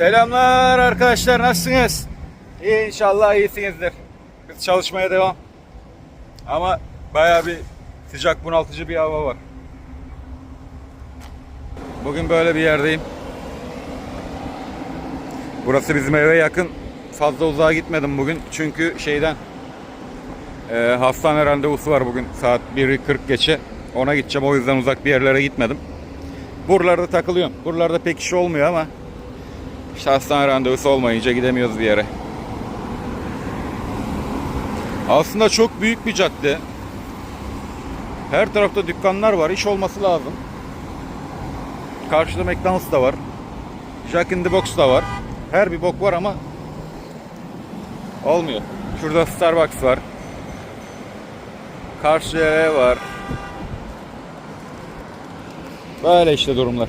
Selamlar arkadaşlar nasılsınız? İnşallah iyisinizdir. Biz çalışmaya devam. Ama baya bir sıcak bunaltıcı bir hava var. Bugün böyle bir yerdeyim. Burası bizim eve yakın. Fazla uzağa gitmedim bugün. Çünkü şeyden e, hastane randevusu var bugün saat 1.40 geçe. Ona gideceğim o yüzden uzak bir yerlere gitmedim. Buralarda takılıyorum. Buralarda pek iş olmuyor ama işte hastane randevusu olmayınca gidemiyoruz bir yere. Aslında çok büyük bir cadde. Her tarafta dükkanlar var. İş olması lazım. Karşıda McDonald's da var. Jack in the Box da var. Her bir bok var ama olmuyor. Şurada Starbucks var. Karşıya var. Böyle işte durumlar.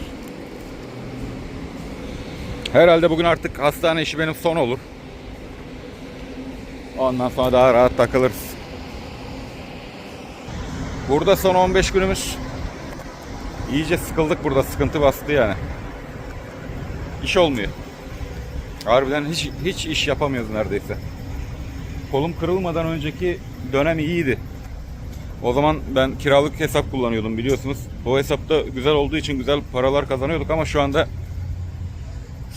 Herhalde bugün artık hastane işi benim son olur. Ondan sonra daha rahat takılırız. Burada son 15 günümüz iyice sıkıldık burada. Sıkıntı bastı yani. İş olmuyor. Harbiden hiç hiç iş yapamıyoruz neredeyse. Kolum kırılmadan önceki dönem iyiydi. O zaman ben kiralık hesap kullanıyordum biliyorsunuz. O hesapta güzel olduğu için güzel paralar kazanıyorduk ama şu anda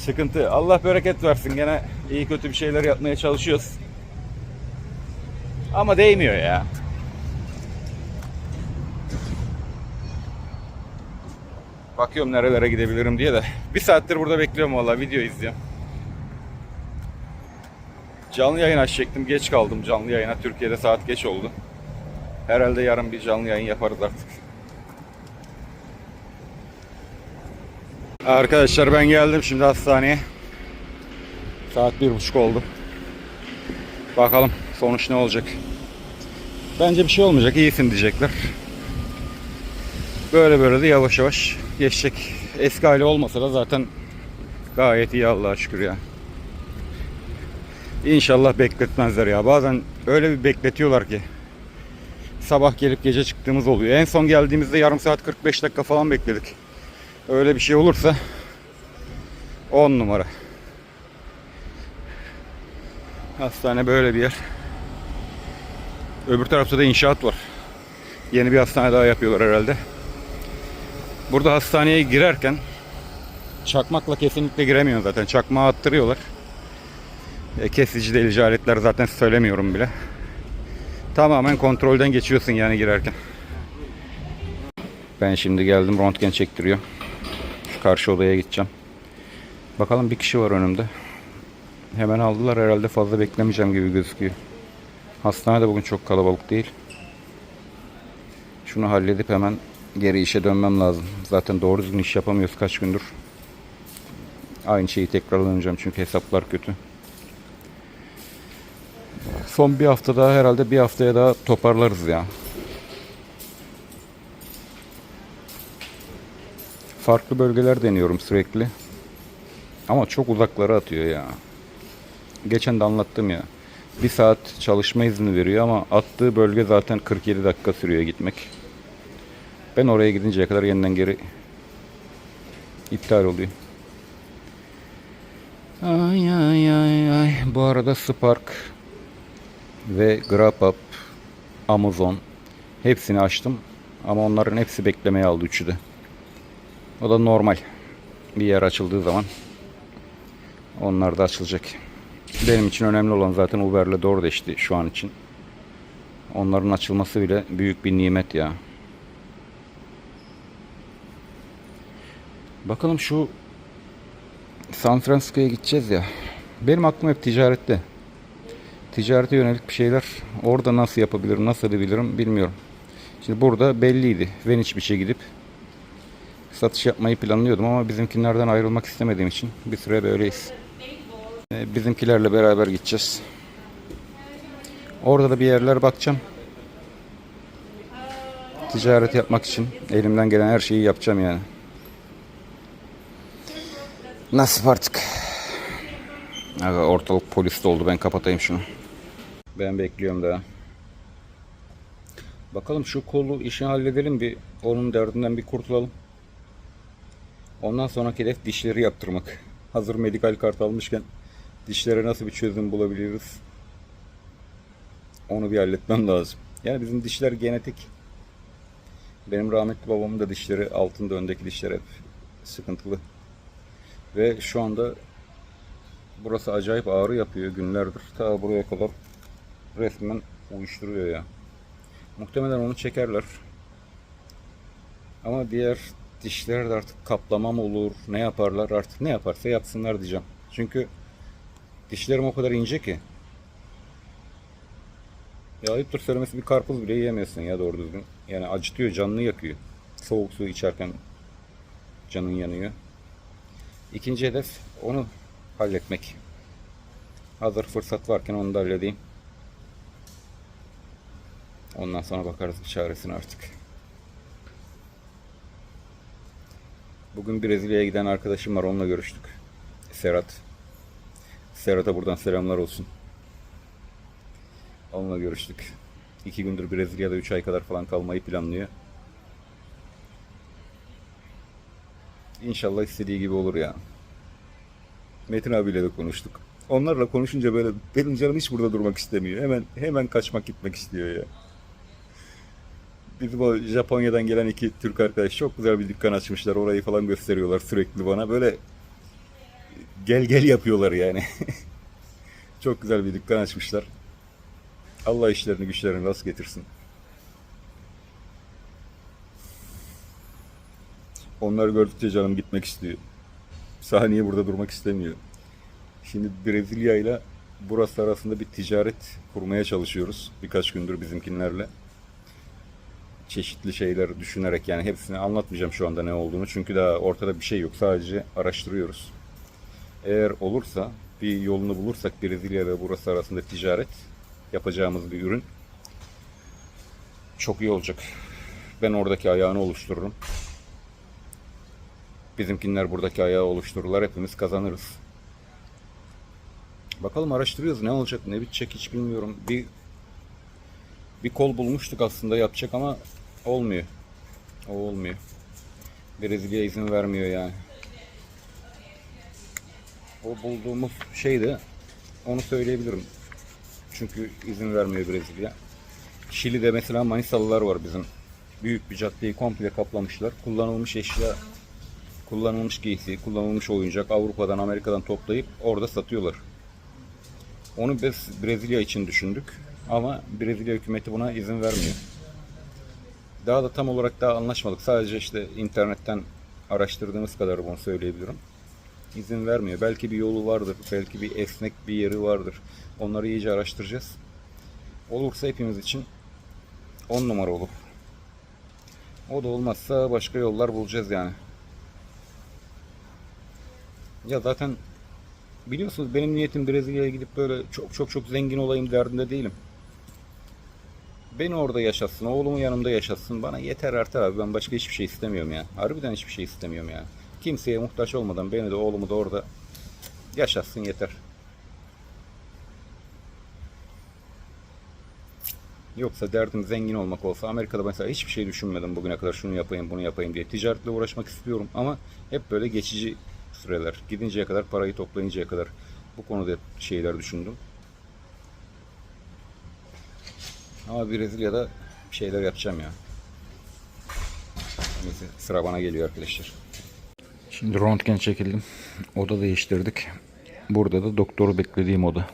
sıkıntı. Allah bereket versin gene iyi kötü bir şeyler yapmaya çalışıyoruz. Ama değmiyor ya. Bakıyorum nerelere gidebilirim diye de. Bir saattir burada bekliyorum vallahi video izliyorum. Canlı yayın açacaktım. Geç kaldım canlı yayına. Türkiye'de saat geç oldu. Herhalde yarın bir canlı yayın yaparız artık. Arkadaşlar ben geldim şimdi hastaneye. Saat bir buçuk oldu. Bakalım sonuç ne olacak. Bence bir şey olmayacak. İyisin diyecekler. Böyle böyle de yavaş yavaş geçecek. Eski hali olmasa da zaten gayet iyi Allah'a şükür ya. İnşallah bekletmezler ya. Bazen öyle bir bekletiyorlar ki. Sabah gelip gece çıktığımız oluyor. En son geldiğimizde yarım saat 45 dakika falan bekledik. Öyle bir şey olursa 10 numara. Hastane böyle bir yer. Öbür tarafta da inşaat var. Yeni bir hastane daha yapıyorlar herhalde. Burada hastaneye girerken çakmakla kesinlikle giremiyor zaten. Çakmağı attırıyorlar. E, kesici delici aletler zaten söylemiyorum bile. Tamamen kontrolden geçiyorsun yani girerken. Ben şimdi geldim röntgen çektiriyor. Karşı odaya gideceğim. Bakalım bir kişi var önümde. Hemen aldılar herhalde fazla beklemeyeceğim gibi gözüküyor. Hastane de bugün çok kalabalık değil. Şunu halledip hemen geri işe dönmem lazım. Zaten doğru düzgün iş yapamıyoruz kaç gündür. Aynı şeyi tekrarlanacağım çünkü hesaplar kötü. Son bir hafta daha herhalde bir haftaya daha toparlarız ya. Farklı bölgeler deniyorum sürekli. Ama çok uzaklara atıyor ya. Geçen de anlattım ya. Bir saat çalışma izni veriyor ama attığı bölge zaten 47 dakika sürüyor gitmek. Ben oraya gidinceye kadar yeniden geri iptal oluyor. Ay ay ay ay. Bu arada Spark ve GrabUp, Amazon hepsini açtım. Ama onların hepsi beklemeye aldı üçü de. O da normal. Bir yer açıldığı zaman onlar da açılacak. Benim için önemli olan zaten Uber'le DoorDash'ti şu an için. Onların açılması bile büyük bir nimet ya. Bakalım şu San Francisco'ya gideceğiz ya. Benim aklım hep ticarette. Ticarete yönelik bir şeyler orada nasıl yapabilirim, nasıl edebilirim bilmiyorum. Şimdi burada belliydi. Venice Beach'e gidip satış yapmayı planlıyordum ama bizimkilerden ayrılmak istemediğim için bir süre böyleyiz. Ee, Bizimkilerle beraber gideceğiz. Orada da bir yerler bakacağım. Ticaret yapmak için elimden gelen her şeyi yapacağım yani. Nasip artık. Ortalık polis oldu. Ben kapatayım şunu. Ben bekliyorum daha. Bakalım şu kolu işini halledelim bir. Onun derdinden bir kurtulalım. Ondan sonraki hedef dişleri yaptırmak. hazır medikal kart almışken dişlere nasıl bir çözüm bulabiliriz? Onu bir halletmem lazım. Yani bizim dişler genetik. Benim rahmetli babamın da dişleri altında öndeki dişler hep sıkıntılı. Ve şu anda burası acayip ağrı yapıyor günlerdir. Ta buraya kadar resmen uyuşturuyor ya. Muhtemelen onu çekerler. Ama diğer dişler de artık kaplama mı olur, ne yaparlar artık ne yaparsa yapsınlar diyeceğim. Çünkü dişlerim o kadar ince ki. Ya ayıptır söylemesi bir karpuz bile yiyemiyorsun ya doğru düzgün. Yani acıtıyor, canını yakıyor. Soğuk su içerken canın yanıyor. İkinci hedef onu halletmek. Hazır fırsat varken onu da halledeyim. Ondan sonra bakarız bir çaresine artık. Bugün Brezilya'ya giden arkadaşım var. Onunla görüştük. Serhat. Serhat'a buradan selamlar olsun. Onunla görüştük. İki gündür Brezilya'da 3 ay kadar falan kalmayı planlıyor. İnşallah istediği gibi olur ya. Metin abiyle de konuştuk. Onlarla konuşunca böyle benim canım hiç burada durmak istemiyor. Hemen hemen kaçmak gitmek istiyor ya. Bizim o Japonya'dan gelen iki Türk arkadaş çok güzel bir dükkan açmışlar. Orayı falan gösteriyorlar sürekli bana. Böyle gel gel yapıyorlar yani. çok güzel bir dükkan açmışlar. Allah işlerini güçlerini rast getirsin. Onları gördükçe canım gitmek istiyor. Saniye burada durmak istemiyor. Şimdi Brezilya ile burası arasında bir ticaret kurmaya çalışıyoruz. Birkaç gündür bizimkinlerle. Çeşitli şeyler düşünerek yani hepsini anlatmayacağım şu anda ne olduğunu. Çünkü daha ortada bir şey yok. Sadece araştırıyoruz. Eğer olursa bir yolunu bulursak Brezilya ve burası arasında ticaret yapacağımız bir ürün çok iyi olacak. Ben oradaki ayağını oluştururum. Bizimkinler buradaki ayağı oluştururlar. Hepimiz kazanırız. Bakalım araştırıyoruz. Ne olacak, ne bitecek hiç bilmiyorum. Bir bir kol bulmuştuk aslında yapacak ama olmuyor. O olmuyor. Brezilya izin vermiyor yani. O bulduğumuz şey de onu söyleyebilirim. Çünkü izin vermiyor Brezilya. Şili'de mesela Manisalılar var bizim. Büyük bir caddeyi komple kaplamışlar. Kullanılmış eşya, kullanılmış giysi, kullanılmış oyuncak Avrupa'dan, Amerika'dan toplayıp orada satıyorlar. Onu biz Brezilya için düşündük. Ama Brezilya hükümeti buna izin vermiyor. Daha da tam olarak daha anlaşmadık. Sadece işte internetten araştırdığımız kadar bunu söyleyebilirim. İzin vermiyor. Belki bir yolu vardır. Belki bir esnek bir yeri vardır. Onları iyice araştıracağız. Olursa hepimiz için 10 numara olur. O da olmazsa başka yollar bulacağız yani. Ya zaten biliyorsunuz benim niyetim Brezilya'ya gidip böyle çok çok çok zengin olayım derdinde değilim. Beni orada yaşatsın, oğlumu yanımda yaşatsın. Bana yeter artar abi. Ben başka hiçbir şey istemiyorum ya. Harbiden hiçbir şey istemiyorum ya. Kimseye muhtaç olmadan beni de oğlumu da orada yaşatsın yeter. Yoksa derdim zengin olmak olsa Amerika'da mesela hiçbir şey düşünmedim bugüne kadar şunu yapayım bunu yapayım diye. Ticaretle uğraşmak istiyorum ama hep böyle geçici süreler. Gidinceye kadar parayı toplayıncaya kadar bu konuda şeyler düşündüm. Ama Brezilya'da bir şeyler yapacağım ya. Neyse sıra bana geliyor arkadaşlar. Şimdi röntgen çekildim. Oda değiştirdik. Burada da doktoru beklediğim oda.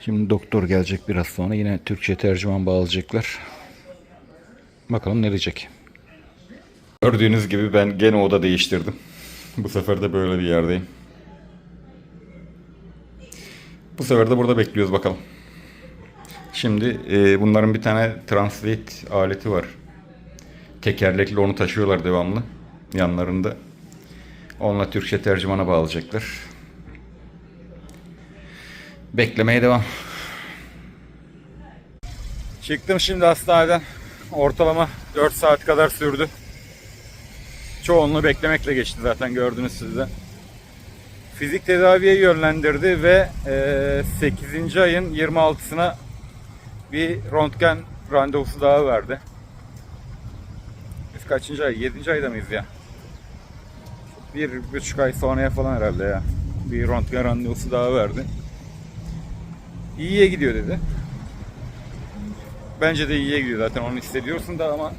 Şimdi doktor gelecek biraz sonra. Yine Türkçe tercüman bağlayacaklar. Bakalım ne diyecek. Gördüğünüz gibi ben gene oda değiştirdim. Bu sefer de böyle bir yerdeyim. Bu sefer de burada bekliyoruz bakalım. Şimdi e, bunların bir tane translate aleti var. Tekerlekli onu taşıyorlar devamlı yanlarında. Onunla Türkçe tercümana bağlayacaklar. Beklemeye devam. Çıktım şimdi hastaneden. Ortalama 4 saat kadar sürdü. Çoğunluğu beklemekle geçti zaten gördünüz siz de. Fizik tedaviye yönlendirdi ve e, 8. ayın 26'sına bir röntgen randevusu daha verdi. Biz kaçıncı ay? 7. ayda mıyız ya? bir buçuk ay sonraya falan herhalde ya. Bir röntgen randevusu daha verdi. İyiye gidiyor dedi. Bence de iyiye gidiyor zaten onu hissediyorsun da ama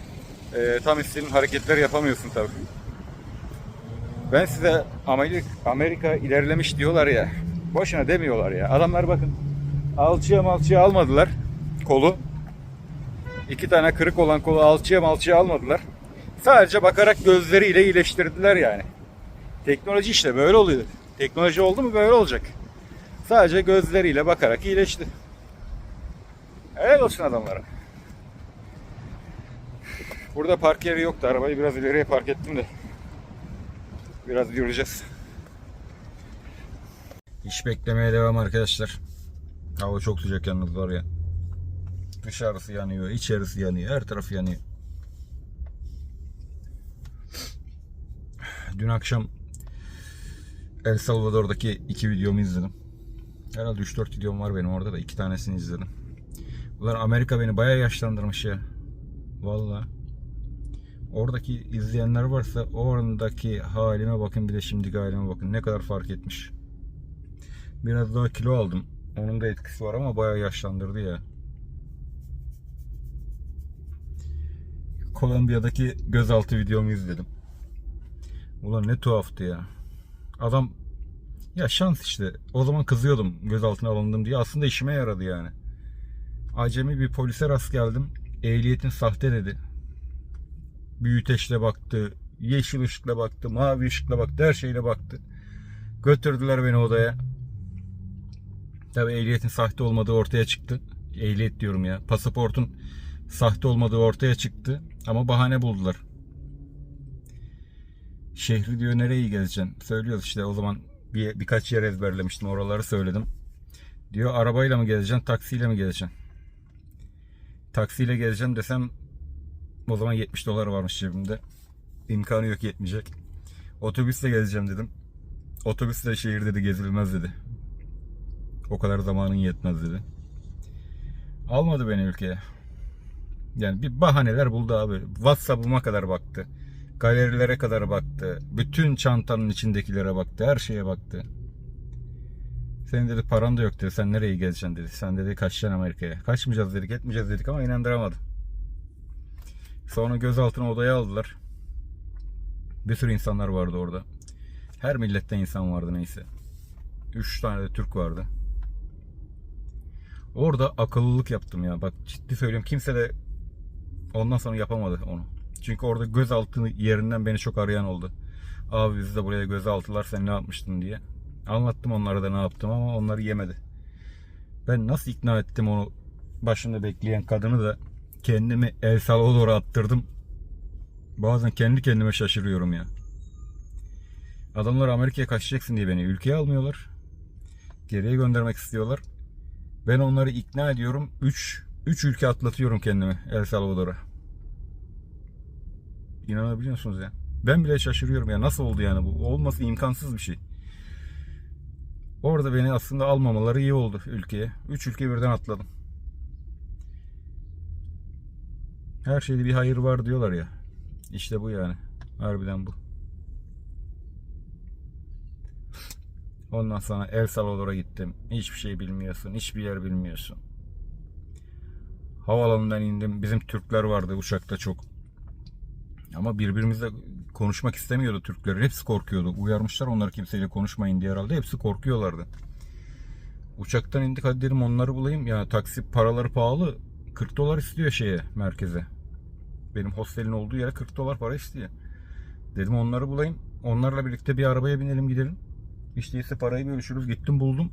e, tam istediğin hareketleri yapamıyorsun tabii. Ben size Amerika, Amerika ilerlemiş diyorlar ya. Boşuna demiyorlar ya. Adamlar bakın alçıya malçıya almadılar kolu. İki tane kırık olan kolu alçıya malçıya almadılar. Sadece bakarak gözleriyle iyileştirdiler yani. Teknoloji işte böyle oluyor. Teknoloji oldu mu böyle olacak. Sadece gözleriyle bakarak iyileşti. Helal olsun adamlara. Burada park yeri yoktu. Arabayı biraz ileriye park ettim de. Biraz yürüyeceğiz. İş beklemeye devam arkadaşlar. Hava çok sıcak yalnız var ya. Dışarısı yanıyor, içerisi yanıyor, her tarafı yanıyor. Dün akşam El Salvador'daki iki videomu izledim. Herhalde 3-4 videom var benim orada da iki tanesini izledim. Ulan Amerika beni bayağı yaşlandırmış ya. Vallahi. Oradaki izleyenler varsa oradaki halime bakın bir de şimdiki halime bakın. Ne kadar fark etmiş. Biraz daha kilo aldım. Onun da etkisi var ama bayağı yaşlandırdı ya. Kolombiya'daki gözaltı videomu izledim. Ulan ne tuhaftı ya. Adam ya şans işte. O zaman kızıyordum gözaltına alındım diye. Aslında işime yaradı yani. Acemi bir polise rast geldim. Ehliyetin sahte dedi. Büyüteçle baktı. Yeşil ışıkla baktı. Mavi ışıkla baktı. Her şeyle baktı. Götürdüler beni odaya. Tabii ehliyetin sahte olmadığı ortaya çıktı. Ehliyet diyorum ya. Pasaportun sahte olmadığı ortaya çıktı. Ama bahane buldular. Şehri diyor nereye gezeceksin? Söylüyoruz işte o zaman bir, birkaç yer ezberlemiştim. Oraları söyledim. Diyor arabayla mı gezeceksin, taksiyle mi gezeceksin? Taksiyle gezeceğim desem o zaman 70 dolar varmış cebimde. İmkanı yok yetmeyecek. Otobüsle gezeceğim dedim. Otobüsle şehir dedi gezilmez dedi. O kadar zamanın yetmez dedi. Almadı beni ülkeye. Yani bir bahaneler buldu abi. WhatsApp'ıma kadar baktı. Galerilere kadar baktı. Bütün çantanın içindekilere baktı. Her şeye baktı. Senin dedi paran da yok dedi. Sen nereye gezeceksin dedi. Sen dedi kaçacaksın Amerika'ya. Kaçmayacağız dedik etmeyeceğiz dedik ama inandıramadı. Sonra gözaltına odaya aldılar. Bir sürü insanlar vardı orada. Her milletten insan vardı neyse. Üç tane de Türk vardı. Orada akıllılık yaptım ya. Bak ciddi söylüyorum. Kimse de ondan sonra yapamadı onu. Çünkü orada gözaltı yerinden beni çok arayan oldu. Abi bizi de buraya gözaltılar sen ne yapmıştın diye. Anlattım onlara da ne yaptım ama onları yemedi. Ben nasıl ikna ettim onu başında bekleyen kadını da kendimi El Salvador'a attırdım. Bazen kendi kendime şaşırıyorum ya. Adamlar Amerika'ya kaçacaksın diye beni ülkeye almıyorlar. Geriye göndermek istiyorlar. Ben onları ikna ediyorum. 3 3 ülke atlatıyorum kendimi El Salvador'a. İnanabiliyor musunuz ya? Ben bile şaşırıyorum ya nasıl oldu yani bu? Olması imkansız bir şey. Orada beni aslında almamaları iyi oldu ülkeye. 3 ülke birden atladım. Her şeyde bir hayır var diyorlar ya. İşte bu yani. Harbiden bu. Ondan sonra El Salvador'a gittim. Hiçbir şey bilmiyorsun. Hiçbir yer bilmiyorsun. Havaalanından indim. Bizim Türkler vardı uçakta çok. Ama birbirimizle konuşmak istemiyordu Türkler. Hepsi korkuyordu. Uyarmışlar onları kimseyle konuşmayın diye herhalde. Hepsi korkuyorlardı. Uçaktan indik hadi dedim onları bulayım. Ya taksi paraları pahalı. 40 dolar istiyor şeye merkeze. Benim hostelin olduğu yere 40 dolar para istiyor. Dedim onları bulayım. Onlarla birlikte bir arabaya binelim gidelim. İşte ise parayı bölüşürüz. Gittim buldum.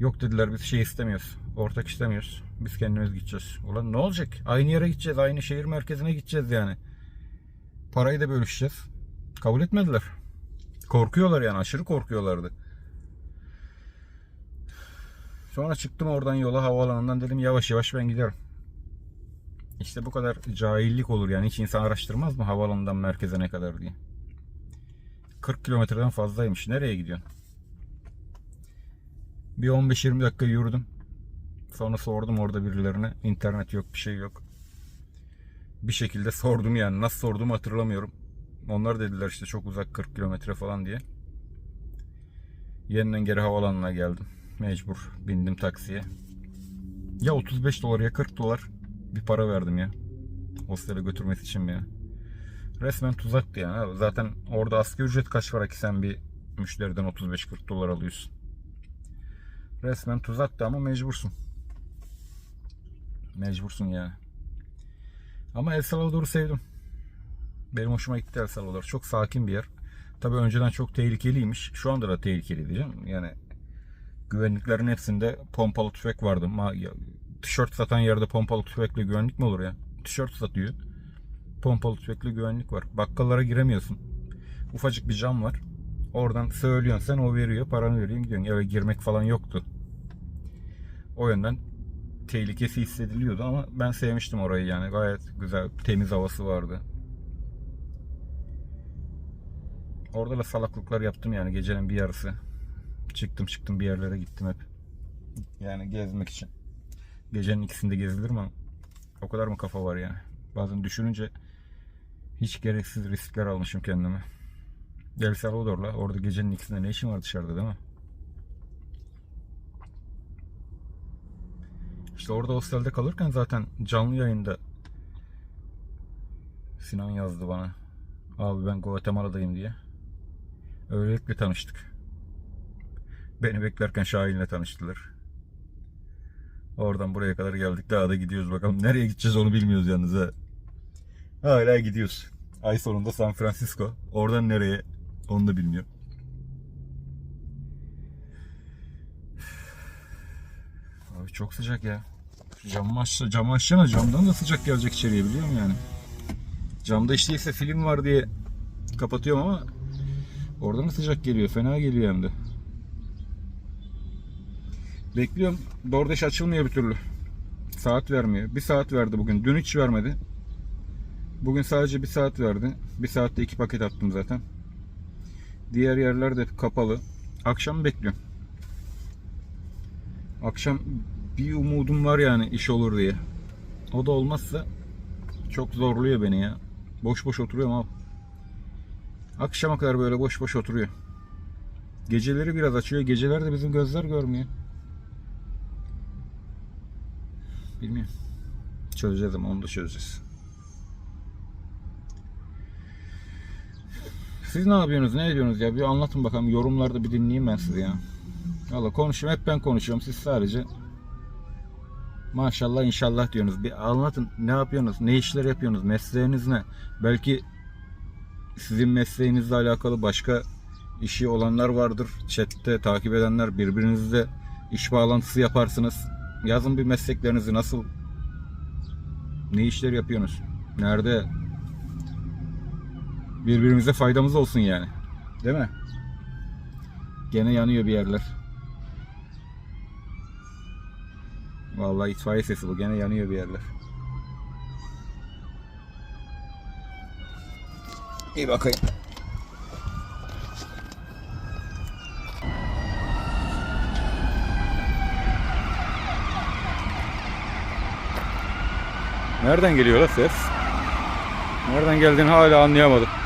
Yok dediler biz şey istemiyoruz. Ortak istemiyoruz. Biz kendimiz gideceğiz. Ulan ne olacak? Aynı yere gideceğiz. Aynı şehir merkezine gideceğiz yani. Parayı da bölüşeceğiz. Kabul etmediler. Korkuyorlar yani. Aşırı korkuyorlardı. Sonra çıktım oradan yola havaalanından dedim yavaş yavaş ben giderim. İşte bu kadar cahillik olur yani. Hiç insan araştırmaz mı havaalanından merkeze ne kadar diye. 40 kilometreden fazlaymış. Nereye gidiyorsun? Bir 15-20 dakika yürüdüm. Sonra sordum orada birilerine. İnternet yok, bir şey yok. Bir şekilde sordum yani. Nasıl sorduğumu hatırlamıyorum. Onlar dediler işte çok uzak 40 kilometre falan diye. Yeniden geri havalanına geldim. Mecbur bindim taksiye. Ya 35 dolar ya 40 dolar bir para verdim ya. Hostele götürmesi için ya? Resmen tuzaktı yani. Zaten orada asgari ücret kaç para ki sen bir müşteriden 35-40 dolar alıyorsun. Resmen tuzaktı ama mecbursun. Mecbursun yani. Ama El Salvador'u sevdim. Benim hoşuma gitti El Salvador. Çok sakin bir yer. Tabii önceden çok tehlikeliymiş. Şu anda da tehlikeli diyeceğim. Yani güvenliklerin hepsinde pompalı tüfek vardı. Ma- Tişört satan yerde pompalı tüfekle güvenlik mi olur ya? Tişört satıyor. Pompalı tüfekle güvenlik var. Bakkallara giremiyorsun. Ufacık bir cam var. Oradan söylüyorsun sen o veriyor. Paranı veriyorsun gidiyorsun. Eve girmek falan yoktu. O yönden tehlikesi hissediliyordu ama ben sevmiştim orayı yani. Gayet güzel, temiz havası vardı. Orada da salaklıklar yaptım yani gecenin bir yarısı. Çıktım çıktım bir yerlere gittim hep. Yani gezmek için. Gecenin ikisinde gezilir mi? O kadar mı kafa var yani? Bazen düşününce hiç gereksiz riskler almışım kendime. El Salvador'la orada gecenin ikisinde ne işin var dışarıda değil mi? İşte orada hostelde kalırken zaten canlı yayında Sinan yazdı bana. Abi ben Guatemala'dayım diye. Öylelikle tanıştık. Beni beklerken Şahin'le tanıştılar. Oradan buraya kadar geldik. Daha da gidiyoruz bakalım. Nereye gideceğiz onu bilmiyoruz yalnız ha. Hala gidiyoruz. Ay sonunda San Francisco. Oradan nereye onu da bilmiyorum. Abi çok sıcak ya. Camı açsa, camı açsana camdan da sıcak gelecek içeriye biliyor musun yani? Camda işte ise film var diye kapatıyorum ama oradan da sıcak geliyor. Fena geliyor hem de. Bekliyorum. DoorDash açılmıyor bir türlü. Saat vermiyor. Bir saat verdi bugün. Dün hiç vermedi. Bugün sadece bir saat verdi. Bir saatte iki paket attım zaten. Diğer yerler de kapalı. Akşam bekliyorum. Akşam bir umudum var yani iş olur diye. O da olmazsa çok zorluyor beni ya. Boş boş oturuyorum abi. Akşama kadar böyle boş boş oturuyor. Geceleri biraz açıyor. Geceler de bizim gözler görmüyor. Bilmiyorum. Çözeceğiz ama onu da çözeceğiz. Siz ne yapıyorsunuz? Ne ediyorsunuz ya? Bir anlatın bakalım. Yorumlarda bir dinleyeyim ben sizi ya. Valla konuşuyorum. Hep ben konuşuyorum. Siz sadece maşallah inşallah diyorsunuz. Bir anlatın. Ne yapıyorsunuz? Ne işler yapıyorsunuz? Mesleğiniz ne? Belki sizin mesleğinizle alakalı başka işi olanlar vardır. Chat'te takip edenler birbirinizle iş bağlantısı yaparsınız. Yazın bir mesleklerinizi nasıl ne işler yapıyorsunuz? Nerede? Birbirimize faydamız olsun yani. Değil mi? Gene yanıyor bir yerler. Vallahi itfaiye sesi bu. Gene yanıyor bir yerler. İyi bakayım. Nereden geliyor la ses? Nereden geldiğini hala anlayamadım.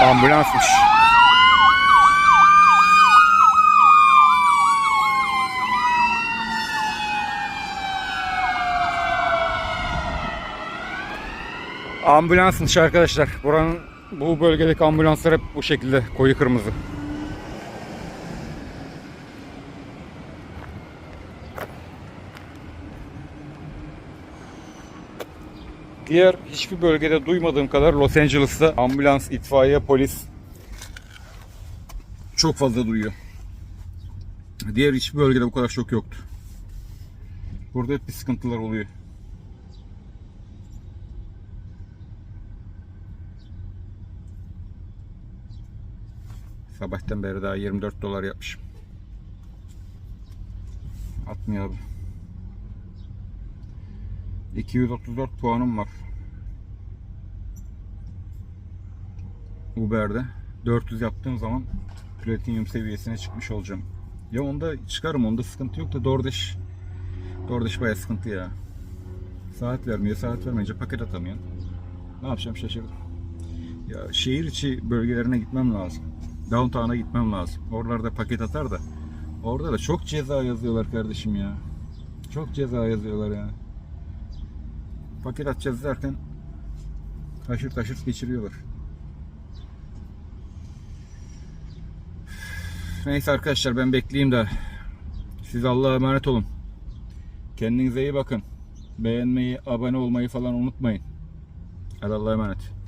Ambulansmış. Ambulansmış arkadaşlar. Buranın bu bölgedeki ambulanslar hep bu şekilde koyu kırmızı. Diğer hiçbir bölgede duymadığım kadar Los Angeles'ta ambulans, itfaiye, polis çok fazla duyuyor. Diğer hiçbir bölgede bu kadar çok yoktu. Burada hep bir sıkıntılar oluyor. Sabahtan beri daha 24 dolar yapmışım. Atmıyor abi. 234 puanım var. Uber'de 400 yaptığım zaman platinyum seviyesine çıkmış olacağım. Ya onda çıkarım onda sıkıntı yok da DoorDash DoorDash bayağı sıkıntı ya. Saat vermiyor. Saat vermeyince paket atamıyorsun. Ne yapacağım şaşırdım. Ya şehir içi bölgelerine gitmem lazım. Downtown'a gitmem lazım. Oralarda paket atar da. Orada da çok ceza yazıyorlar kardeşim ya. Çok ceza yazıyorlar ya. Paket atacağız derken taşır taşır geçiriyorlar. Neyse arkadaşlar ben bekleyeyim de siz Allah'a emanet olun. Kendinize iyi bakın. Beğenmeyi, abone olmayı falan unutmayın. Hadi Allah'a emanet.